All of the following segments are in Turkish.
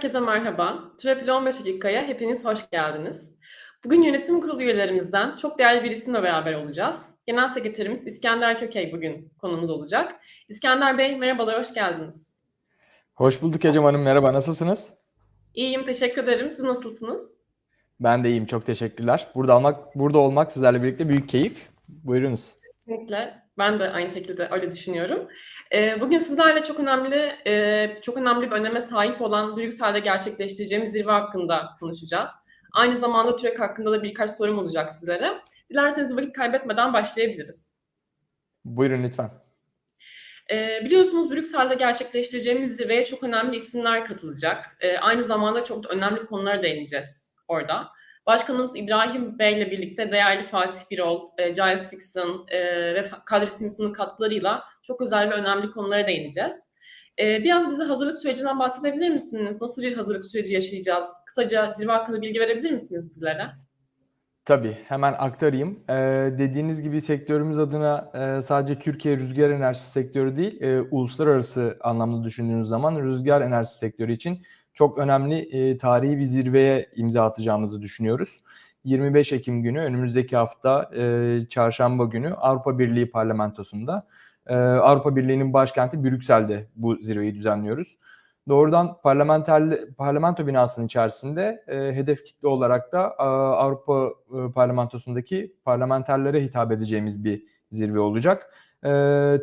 Herkese merhaba. Trapil 15 dakikaya hepiniz hoş geldiniz. Bugün yönetim kurulu üyelerimizden çok değerli bir isimle beraber olacağız. Genel Sekreterimiz İskender Kökey bugün konumuz olacak. İskender Bey, merhabalar, hoş geldiniz. Hoş bulduk Ecem Hanım, merhaba, nasılsınız? İyiyim, teşekkür ederim. Siz nasılsınız? Ben de iyiyim, çok teşekkürler. Burada olmak, burada olmak sizlerle birlikte büyük keyif. Buyurunuz. Kesinlikle. Ben de aynı şekilde öyle düşünüyorum. Ee, bugün sizlerle çok önemli, e, çok önemli bir öneme sahip olan Brüksel'de gerçekleştireceğimiz zirve hakkında konuşacağız. Aynı zamanda TÜREK hakkında da birkaç sorum olacak sizlere. Dilerseniz vakit kaybetmeden başlayabiliriz. Buyurun lütfen. Ee, biliyorsunuz Brüksel'de gerçekleştireceğimiz zirveye çok önemli isimler katılacak. Ee, aynı zamanda çok da önemli konulara değineceğiz orada. Başkanımız İbrahim Bey ile birlikte değerli Fatih Birol, e, Giles Dixon e, ve Kadri Simpson'ın katkılarıyla çok özel ve önemli konulara değineceğiz. E, biraz bize hazırlık sürecinden bahsedebilir misiniz? Nasıl bir hazırlık süreci yaşayacağız? Kısaca zirve hakkında bilgi verebilir misiniz bizlere? Tabii, hemen aktarayım. Ee, dediğiniz gibi sektörümüz adına e, sadece Türkiye rüzgar enerjisi sektörü değil, e, uluslararası anlamda düşündüğünüz zaman rüzgar enerjisi sektörü için çok önemli e, tarihi bir zirveye imza atacağımızı düşünüyoruz. 25 Ekim günü önümüzdeki hafta e, çarşamba günü Avrupa Birliği Parlamentosu'nda e, Avrupa Birliği'nin başkenti Brüksel'de bu zirveyi düzenliyoruz. Doğrudan parlamenter parlamento binasının içerisinde e, hedef kitle olarak da e, Avrupa e, Parlamentosu'ndaki parlamenterlere hitap edeceğimiz bir zirve olacak. E,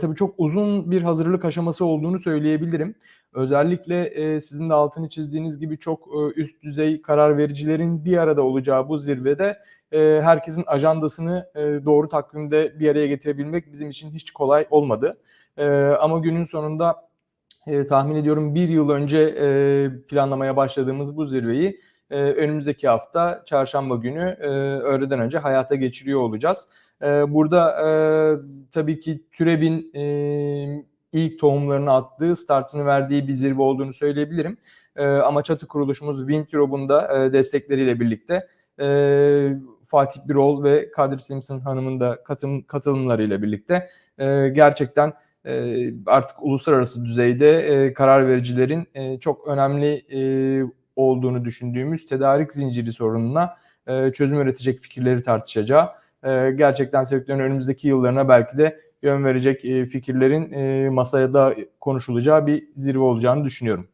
tabii çok uzun bir hazırlık aşaması olduğunu söyleyebilirim. Özellikle e, sizin de altını çizdiğiniz gibi çok e, üst düzey karar vericilerin bir arada olacağı bu zirvede e, herkesin ajandasını e, doğru takvimde bir araya getirebilmek bizim için hiç kolay olmadı. E, ama günün sonunda e, tahmin ediyorum bir yıl önce e, planlamaya başladığımız bu zirveyi e, önümüzdeki hafta çarşamba günü e, öğleden önce hayata geçiriyor olacağız. E, burada e, tabii ki TÜREB'in e, ilk tohumlarını attığı, startını verdiği bir zirve olduğunu söyleyebilirim. E, ama çatı kuruluşumuz Wind Europe'un da e, destekleriyle birlikte e, Fatih Birol ve Kadir Simpson Hanım'ın da katım, katılımlarıyla birlikte e, gerçekten artık uluslararası düzeyde karar vericilerin çok önemli olduğunu düşündüğümüz tedarik zinciri sorununa çözüm üretecek fikirleri tartışacağı, gerçekten sektörün önümüzdeki yıllarına belki de yön verecek e, fikirlerin e, masaya da konuşulacağı bir zirve olacağını düşünüyorum.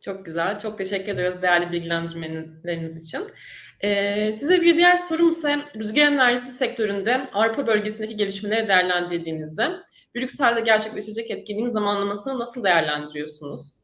Çok güzel. Çok teşekkür ediyoruz değerli bilgilendirmeleriniz için. Ee, size bir diğer sorum ise rüzgar enerjisi sektöründe Avrupa bölgesindeki gelişmeleri değerlendirdiğinizde Brüksel'de gerçekleşecek etkinliğin zamanlamasını nasıl değerlendiriyorsunuz?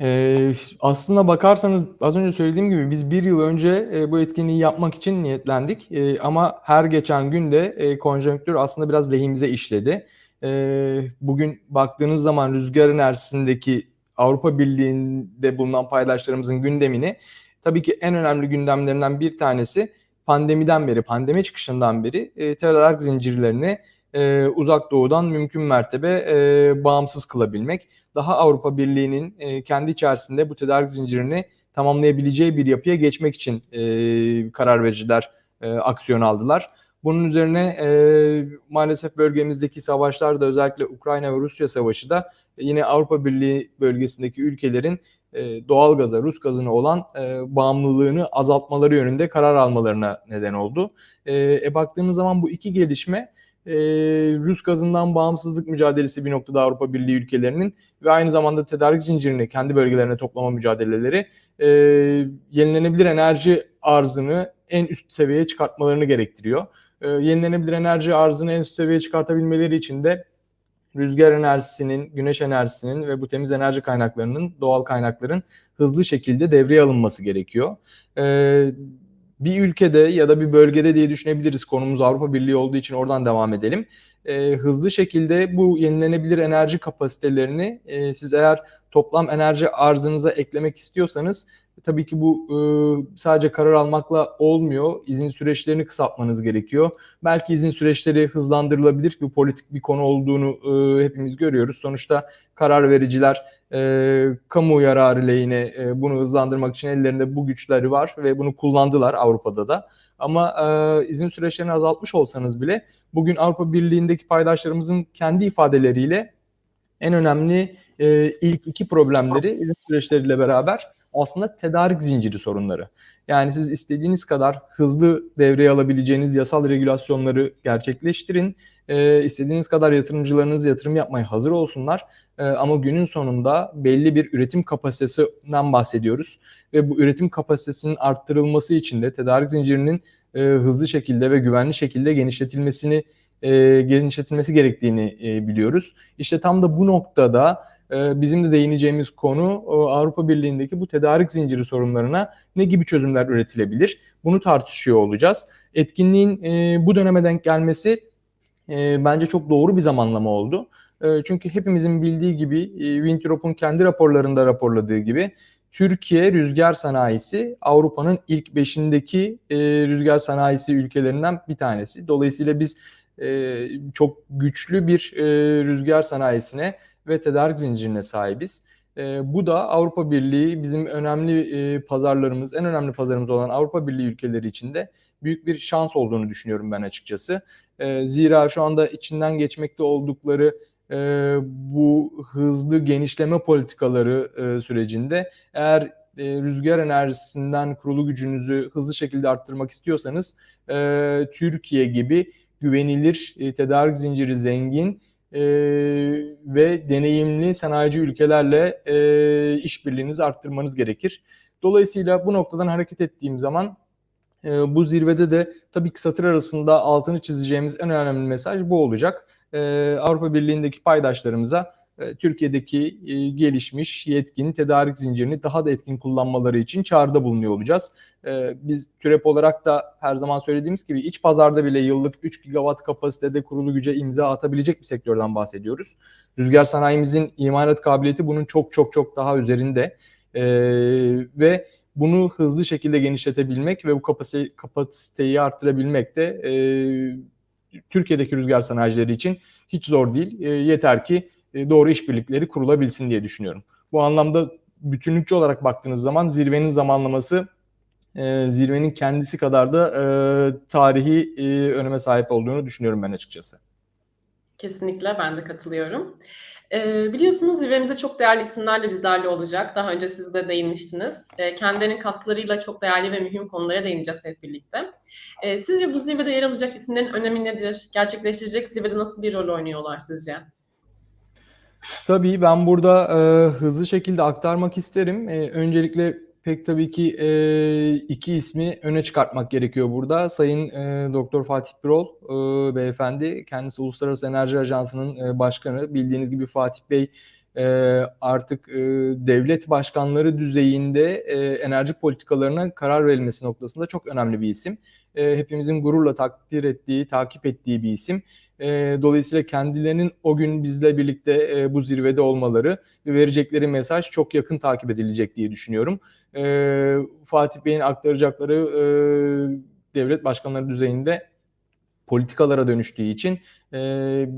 Ee, aslında bakarsanız az önce söylediğim gibi biz bir yıl önce e, bu etkinliği yapmak için niyetlendik. E, ama her geçen günde e, konjonktür aslında biraz lehimize işledi. E, bugün baktığınız zaman rüzgar enerjisindeki Avrupa Birliği'nde bulunan paydaşlarımızın gündemini tabii ki en önemli gündemlerinden bir tanesi pandemiden beri, pandemi çıkışından beri e, tedarik zincirlerini e, uzak doğudan mümkün mertebe e, bağımsız kılabilmek. Daha Avrupa Birliği'nin e, kendi içerisinde bu tedarik zincirini tamamlayabileceği bir yapıya geçmek için e, karar vericiler e, aksiyon aldılar. Bunun üzerine e, maalesef bölgemizdeki savaşlar da özellikle Ukrayna ve Rusya savaşı da yine Avrupa Birliği bölgesindeki ülkelerin e, doğal gaza, Rus gazına olan e, bağımlılığını azaltmaları yönünde karar almalarına neden oldu. E, e, baktığımız zaman bu iki gelişme e, Rus gazından bağımsızlık mücadelesi bir noktada Avrupa Birliği ülkelerinin ve aynı zamanda tedarik zincirini kendi bölgelerine toplama mücadeleleri e, yenilenebilir enerji arzını en üst seviyeye çıkartmalarını gerektiriyor. E, yenilenebilir enerji arzını en üst seviyeye çıkartabilmeleri için de rüzgar enerjisinin, güneş enerjisinin ve bu temiz enerji kaynaklarının, doğal kaynakların hızlı şekilde devreye alınması gerekiyor. Ee, bir ülkede ya da bir bölgede diye düşünebiliriz. Konumuz Avrupa Birliği olduğu için oradan devam edelim. Ee, hızlı şekilde bu yenilenebilir enerji kapasitelerini e, siz eğer toplam enerji arzınıza eklemek istiyorsanız tabii ki bu e, sadece karar almakla olmuyor. İzin süreçlerini kısaltmanız gerekiyor. Belki izin süreçleri hızlandırılabilir. Bu politik bir konu olduğunu e, hepimiz görüyoruz. Sonuçta karar vericiler e, kamu yararı lehine e, bunu hızlandırmak için ellerinde bu güçleri var ve bunu kullandılar Avrupa'da da. Ama e, izin süreçlerini azaltmış olsanız bile bugün Avrupa Birliği'ndeki paydaşlarımızın kendi ifadeleriyle en önemli e, ilk iki problemleri izin süreçleriyle beraber aslında tedarik zinciri sorunları. Yani siz istediğiniz kadar hızlı devreye alabileceğiniz yasal regülasyonları gerçekleştirin. E, istediğiniz kadar yatırımcılarınız yatırım yapmaya hazır olsunlar. E, ama günün sonunda belli bir üretim kapasitesinden bahsediyoruz. Ve bu üretim kapasitesinin arttırılması için de tedarik zincirinin e, hızlı şekilde ve güvenli şekilde genişletilmesini e, genişletilmesi gerektiğini e, biliyoruz. İşte tam da bu noktada bizim de değineceğimiz konu e, Avrupa Birliği'ndeki bu tedarik zinciri sorunlarına ne gibi çözümler üretilebilir? Bunu tartışıyor olacağız. Etkinliğin e, bu döneme denk gelmesi e, bence çok doğru bir zamanlama oldu. Çünkü hepimizin bildiği gibi Wintrop'un kendi raporlarında raporladığı gibi Türkiye rüzgar sanayisi Avrupa'nın ilk beşindeki rüzgar sanayisi ülkelerinden bir tanesi. Dolayısıyla biz çok güçlü bir rüzgar sanayisine ve tedarik zincirine sahibiz. E, bu da Avrupa Birliği bizim önemli e, pazarlarımız, en önemli pazarımız olan Avrupa Birliği ülkeleri için de büyük bir şans olduğunu düşünüyorum ben açıkçası. E, zira şu anda içinden geçmekte oldukları e, bu hızlı genişleme politikaları e, sürecinde eğer e, rüzgar enerjisinden kurulu gücünüzü hızlı şekilde arttırmak istiyorsanız e, Türkiye gibi güvenilir, e, tedarik zinciri zengin e, ve deneyimli sanayici ülkelerle e, işbirliğinizi arttırmanız gerekir. Dolayısıyla bu noktadan hareket ettiğim zaman e, bu zirvede de tabii ki satır arasında altını çizeceğimiz en önemli mesaj bu olacak. E, Avrupa Birliği'ndeki paydaşlarımıza Türkiye'deki e, gelişmiş yetkin tedarik zincirini daha da etkin kullanmaları için çağrıda bulunuyor olacağız. E, biz TÜREP olarak da her zaman söylediğimiz gibi iç pazarda bile yıllık 3 gigawatt kapasitede kurulu güce imza atabilecek bir sektörden bahsediyoruz. Rüzgar sanayimizin imalat kabiliyeti bunun çok çok çok daha üzerinde ve bunu hızlı şekilde genişletebilmek ve bu kapasite, kapasiteyi arttırabilmek de e, Türkiye'deki rüzgar sanayicileri için hiç zor değil. E, yeter ki e, doğru işbirlikleri kurulabilsin diye düşünüyorum. Bu anlamda bütünlükçü olarak baktığınız zaman zirvenin zamanlaması e, zirvenin kendisi kadar da e, tarihi e, öneme sahip olduğunu düşünüyorum ben açıkçası. Kesinlikle ben de katılıyorum. E, biliyorsunuz zirvemize çok değerli isimlerle bizlerle olacak. Daha önce siz de değinmiştiniz. E, kendilerinin katkılarıyla çok değerli ve mühim konulara değineceğiz hep birlikte. E, sizce bu zirvede yer alacak isimlerin önemi nedir? Gerçekleştirecek zirvede nasıl bir rol oynuyorlar sizce? Tabii ben burada e, hızlı şekilde aktarmak isterim. E, öncelikle pek tabii ki e, iki ismi öne çıkartmak gerekiyor burada. Sayın e, Doktor Fatih Birol e, beyefendi, kendisi Uluslararası Enerji Ajansı'nın e, başkanı. Bildiğiniz gibi Fatih Bey e, artık e, devlet başkanları düzeyinde e, enerji politikalarına karar verilmesi noktasında çok önemli bir isim. E, hepimizin gururla takdir ettiği, takip ettiği bir isim. E, dolayısıyla kendilerinin o gün bizle birlikte e, bu zirvede olmaları ve verecekleri mesaj çok yakın takip edilecek diye düşünüyorum. E, Fatih Bey'in aktaracakları e, devlet başkanları düzeyinde politikalara dönüştüğü için e,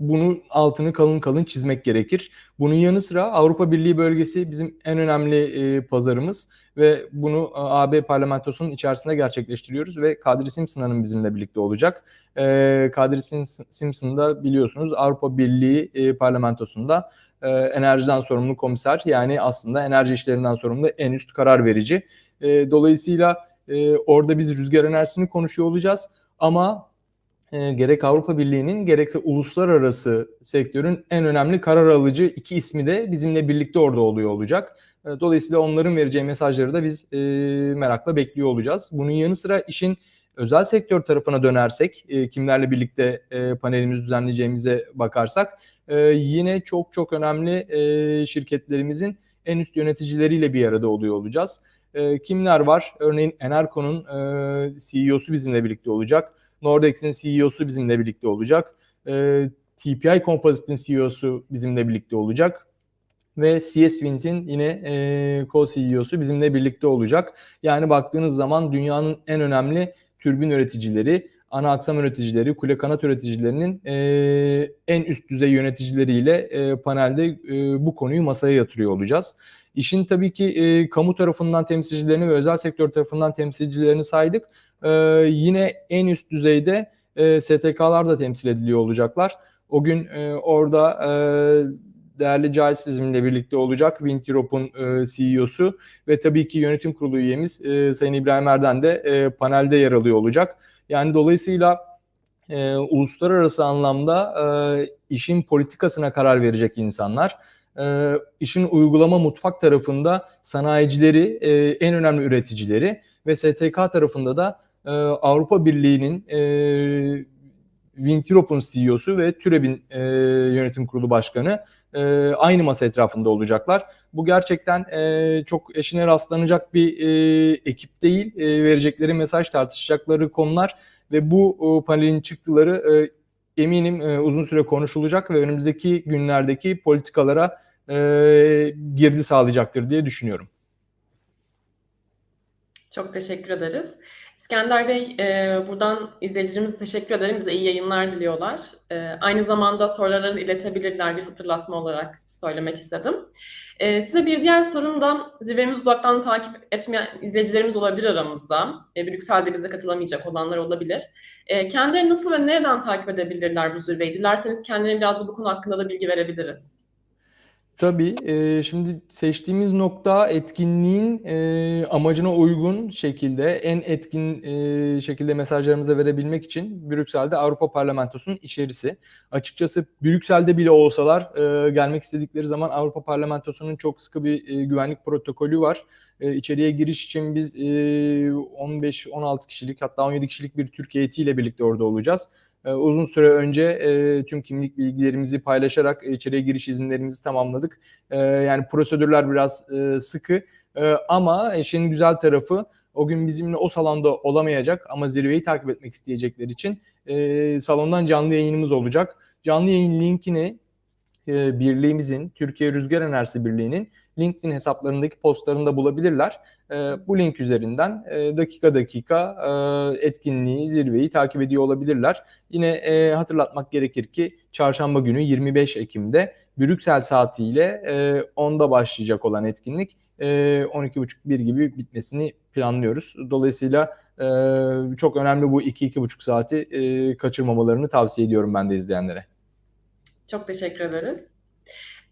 bunu altını kalın kalın çizmek gerekir. Bunun yanı sıra Avrupa Birliği bölgesi bizim en önemli e, pazarımız ve bunu AB parlamentosunun içerisinde gerçekleştiriyoruz ve Kadri Simpson Hanım bizimle birlikte olacak. E, Kadri Simpson da biliyorsunuz Avrupa Birliği e, parlamentosunda e, enerjiden sorumlu komiser yani aslında enerji işlerinden sorumlu en üst karar verici. E, dolayısıyla e, orada biz rüzgar enerjisini konuşuyor olacağız ama e, gerek Avrupa Birliği'nin gerekse uluslararası sektörün en önemli karar alıcı iki ismi de bizimle birlikte orada oluyor olacak. E, dolayısıyla onların vereceği mesajları da biz e, merakla bekliyor olacağız. Bunun yanı sıra işin özel sektör tarafına dönersek, e, kimlerle birlikte e, panelimizi düzenleyeceğimize bakarsak, e, yine çok çok önemli e, şirketlerimizin en üst yöneticileriyle bir arada oluyor olacağız. E, kimler var? Örneğin Enerco'nun e, CEO'su bizimle birlikte olacak. Nordex'in CEO'su bizimle birlikte olacak. E, TPI Composite'in CEO'su bizimle birlikte olacak. Ve CS Wind'in yine e, co-CEO'su bizimle birlikte olacak. Yani baktığınız zaman dünyanın en önemli türbin üreticileri, ana aksam üreticileri, kule kanat üreticilerinin e, en üst düzey yöneticileriyle e, panelde e, bu konuyu masaya yatırıyor olacağız. İşin tabii ki e, kamu tarafından temsilcilerini ve özel sektör tarafından temsilcilerini saydık. E, yine en üst düzeyde e, STK'lar da temsil ediliyor olacaklar. O gün e, orada e, değerli Cahis bizimle birlikte olacak. Wind Europe'un e, CEO'su ve tabii ki yönetim kurulu üyemiz e, Sayın İbrahim Erden de e, panelde yer alıyor olacak. Yani dolayısıyla e, uluslararası anlamda e, işin politikasına karar verecek insanlar, e, işin uygulama mutfak tarafında sanayicileri, e, en önemli üreticileri ve STK tarafında da e, Avrupa Birliği'nin e, Wind Europe'un CEO'su ve TÜREB'in e, yönetim kurulu başkanı e, aynı masa etrafında olacaklar. Bu gerçekten e, çok eşine rastlanacak bir e, ekip değil. E, verecekleri mesaj, tartışacakları konular ve bu e, panelin çıktıları e, eminim e, uzun süre konuşulacak ve önümüzdeki günlerdeki politikalara e, girdi sağlayacaktır diye düşünüyorum. Çok teşekkür ederiz. İskender Bey, e, buradan izleyicilerimize teşekkür ederim. Bize iyi yayınlar diliyorlar. E, aynı zamanda sorularını iletebilirler bir hatırlatma olarak söylemek istedim. E, size bir diğer sorum da zirvemizi uzaktan takip etmeyen izleyicilerimiz olabilir aramızda. E, Brüksel'de bize katılamayacak olanlar olabilir. E, kendileri nasıl ve nereden takip edebilirler bu zirveyi? Dilerseniz kendilerine biraz da bu konu hakkında da bilgi verebiliriz. Tabii. e, şimdi seçtiğimiz nokta etkinliğin e, amacına uygun şekilde en etkin e, şekilde mesajlarımızı verebilmek için Brüksel'de Avrupa Parlamentosu'nun içerisi. Açıkçası Brüksel'de bile olsalar e, gelmek istedikleri zaman Avrupa Parlamentosu'nun çok sıkı bir e, güvenlik protokolü var. E, içeriye giriş için biz e, 15-16 kişilik hatta 17 kişilik bir Türk heyetiyle birlikte orada olacağız. E, uzun süre önce e, tüm kimlik bilgilerimizi paylaşarak içeriye giriş izinlerimizi tamamladık. E, yani prosedürler biraz e, sıkı e, ama işin güzel tarafı o gün bizimle o salonda olamayacak ama zirveyi takip etmek isteyecekler için e, salondan canlı yayınımız olacak. Canlı yayın linkini e, birliğimizin, Türkiye Rüzgar Enerjisi Birliği'nin LinkedIn hesaplarındaki postlarında bulabilirler. E, bu link üzerinden e, dakika dakika e, etkinliği, zirveyi takip ediyor olabilirler. Yine e, hatırlatmak gerekir ki çarşamba günü 25 Ekim'de Brüksel saatiyle e, 10'da başlayacak olan etkinlik e, 12.30-1 gibi bitmesini planlıyoruz. Dolayısıyla çok önemli bu 2-2.5 saati kaçırmamalarını tavsiye ediyorum ben de izleyenlere. Çok teşekkür ederiz.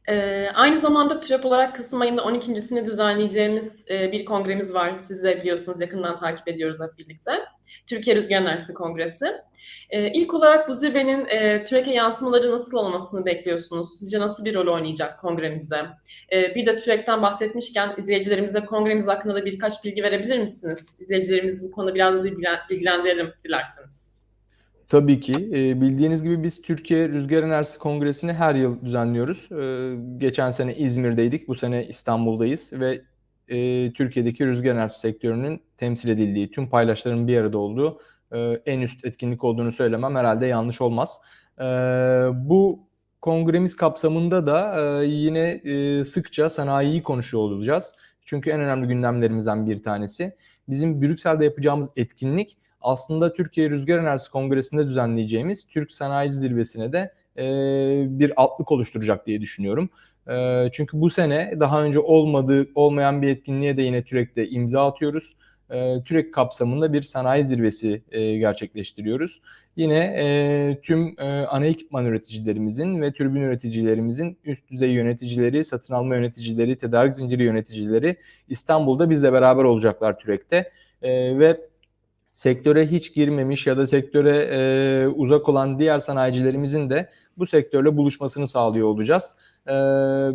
Ee, aynı zamanda TÜREP olarak Kasım ayında 12.sini düzenleyeceğimiz e, bir kongremiz var. Siz de biliyorsunuz yakından takip ediyoruz hep birlikte. Türkiye Rüzgar Enerjisi Kongresi. Ee, ilk olarak bu zirvenin e, TÜREK'e yansımaları nasıl olmasını bekliyorsunuz? Sizce nasıl bir rol oynayacak kongremizde? Ee, bir de TÜREK'ten bahsetmişken izleyicilerimize kongremiz hakkında da birkaç bilgi verebilir misiniz? İzleyicilerimizi bu konuda biraz da bilgilendirelim dilerseniz. Tabii ki. E, bildiğiniz gibi biz Türkiye Rüzgar Enerjisi Kongresi'ni her yıl düzenliyoruz. E, geçen sene İzmir'deydik, bu sene İstanbul'dayız ve e, Türkiye'deki rüzgar enerjisi sektörünün temsil edildiği, tüm paydaşların bir arada olduğu e, en üst etkinlik olduğunu söylemem herhalde yanlış olmaz. E, bu kongremiz kapsamında da e, yine e, sıkça sanayiyi konuşuyor olacağız. Çünkü en önemli gündemlerimizden bir tanesi. Bizim Brüksel'de yapacağımız etkinlik aslında Türkiye Rüzgar Enerjisi Kongresi'nde düzenleyeceğimiz Türk Sanayi Zirvesi'ne de e, bir altlık oluşturacak diye düşünüyorum. E, çünkü bu sene daha önce olmadığı olmayan bir etkinliğe de yine TÜREK'te imza atıyoruz. E, TÜREK kapsamında bir sanayi zirvesi e, gerçekleştiriyoruz. Yine e, tüm e, ana ekipman üreticilerimizin ve türbin üreticilerimizin üst düzey yöneticileri, satın alma yöneticileri, tedarik zinciri yöneticileri İstanbul'da bizle beraber olacaklar TÜREK'te. E, ve sektöre hiç girmemiş ya da sektöre e, uzak olan diğer sanayicilerimizin de bu sektörle buluşmasını sağlıyor olacağız. E,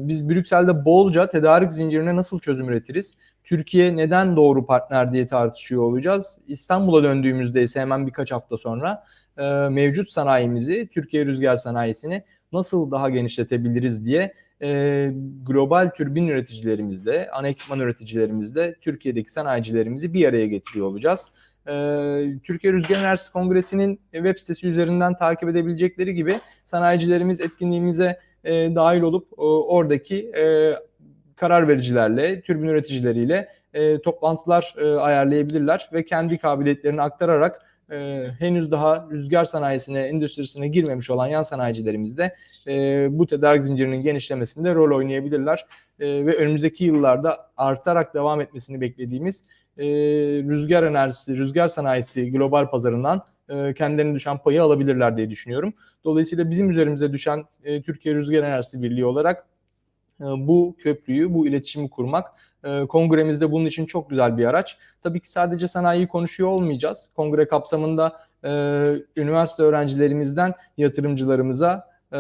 biz Brüksel'de bolca tedarik zincirine nasıl çözüm üretiriz? Türkiye neden doğru partner diye tartışıyor olacağız. İstanbul'a döndüğümüzde ise hemen birkaç hafta sonra e, mevcut sanayimizi, Türkiye rüzgar sanayisini nasıl daha genişletebiliriz diye e, global türbin üreticilerimizle, ana ekipman üreticilerimizle Türkiye'deki sanayicilerimizi bir araya getiriyor olacağız. Türkiye Rüzgar Enerjisi Kongresi'nin web sitesi üzerinden takip edebilecekleri gibi sanayicilerimiz etkinliğimize e, dahil olup e, oradaki e, karar vericilerle, türbin üreticileriyle e, toplantılar e, ayarlayabilirler ve kendi kabiliyetlerini aktararak e, henüz daha rüzgar sanayisine, endüstrisine girmemiş olan yan sanayicilerimiz de e, bu tedarik zincirinin genişlemesinde rol oynayabilirler. E, ve önümüzdeki yıllarda artarak devam etmesini beklediğimiz e, rüzgar enerjisi, rüzgar sanayisi global pazarından e, kendilerine düşen payı alabilirler diye düşünüyorum. Dolayısıyla bizim üzerimize düşen e, Türkiye Rüzgar Enerjisi Birliği olarak bu köprüyü, bu iletişimi kurmak. E, kongremizde bunun için çok güzel bir araç. Tabii ki sadece sanayiyi konuşuyor olmayacağız. Kongre kapsamında e, üniversite öğrencilerimizden yatırımcılarımıza, e,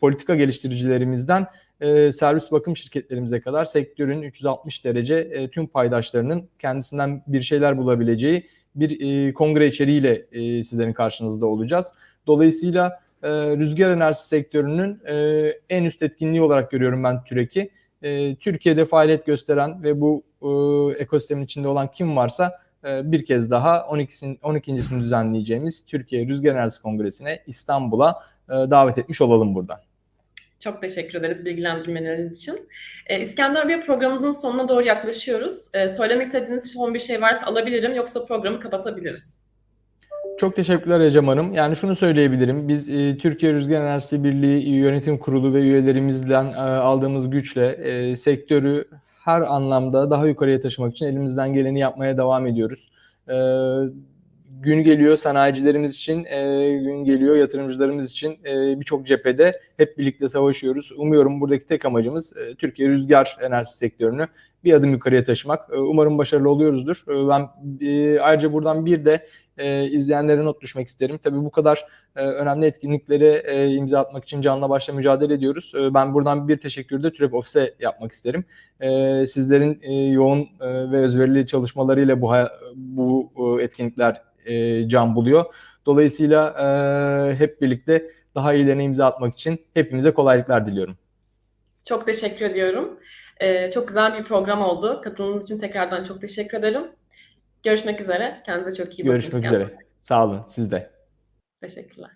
politika geliştiricilerimizden servis bakım şirketlerimize kadar sektörün 360 derece tüm paydaşlarının kendisinden bir şeyler bulabileceği bir kongre içeriğiyle sizlerin karşınızda olacağız. Dolayısıyla e, rüzgar enerjisi sektörünün e, en üst etkinliği olarak görüyorum ben TÜREK'i. E, Türkiye'de faaliyet gösteren ve bu e, ekosistemin içinde olan kim varsa e, bir kez daha 12'sini 12.sini düzenleyeceğimiz Türkiye Rüzgar Enerjisi Kongresi'ne İstanbul'a e, davet etmiş olalım buradan. Çok teşekkür ederiz bilgilendirmeleriniz için. Ee, İskender programımızın sonuna doğru yaklaşıyoruz. Ee, söylemek istediğiniz son bir şey varsa alabilirim yoksa programı kapatabiliriz. Çok teşekkürler Ecem Hanım. Yani şunu söyleyebilirim. Biz e, Türkiye Rüzgar Enerjisi Birliği Yönetim Kurulu ve üyelerimizden e, aldığımız güçle e, sektörü her anlamda daha yukarıya taşımak için elimizden geleni yapmaya devam ediyoruz. E, gün geliyor sanayicilerimiz için, e, gün geliyor yatırımcılarımız için e, birçok cephede hep birlikte savaşıyoruz. Umuyorum buradaki tek amacımız e, Türkiye rüzgar enerjisi sektörünü bir adım yukarıya taşımak. E, umarım başarılı oluyoruzdur. E, ben e, ayrıca buradan bir de e, izleyenlere not düşmek isterim. Tabii bu kadar e, önemli etkinliklere e, imza atmak için canla başla mücadele ediyoruz. E, ben buradan bir teşekkür de TÜREP Ofis'e yapmak isterim. E, sizlerin e, yoğun e, ve özverili çalışmalarıyla bu bu e, etkinlikler e, can buluyor. Dolayısıyla e, hep birlikte daha iyilerine imza atmak için hepimize kolaylıklar diliyorum. Çok teşekkür ediyorum. Ee, çok güzel bir program oldu. Katıldığınız için tekrardan çok teşekkür ederim. Görüşmek üzere. Kendinize çok iyi bakın. Görüşmek üzere. Sağ olun. Siz de. Teşekkürler.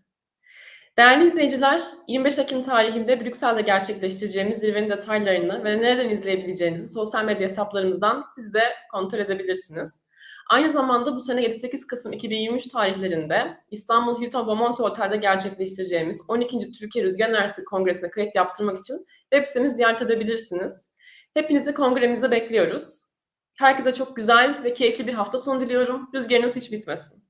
Değerli izleyiciler, 25 Ekim tarihinde Brüksel'de gerçekleştireceğimiz zirvenin detaylarını ve nereden izleyebileceğinizi sosyal medya hesaplarımızdan siz de kontrol edebilirsiniz. Aynı zamanda bu sene 7-8 Kasım 2023 tarihlerinde İstanbul Hilton Bomonti Otel'de gerçekleştireceğimiz 12. Türkiye Rüzgar Enerjisi Kongresi'ne kayıt yaptırmak için web sitemizi ziyaret edebilirsiniz. Hepinizi kongremizde bekliyoruz. Herkese çok güzel ve keyifli bir hafta sonu diliyorum. Rüzgarınız hiç bitmesin.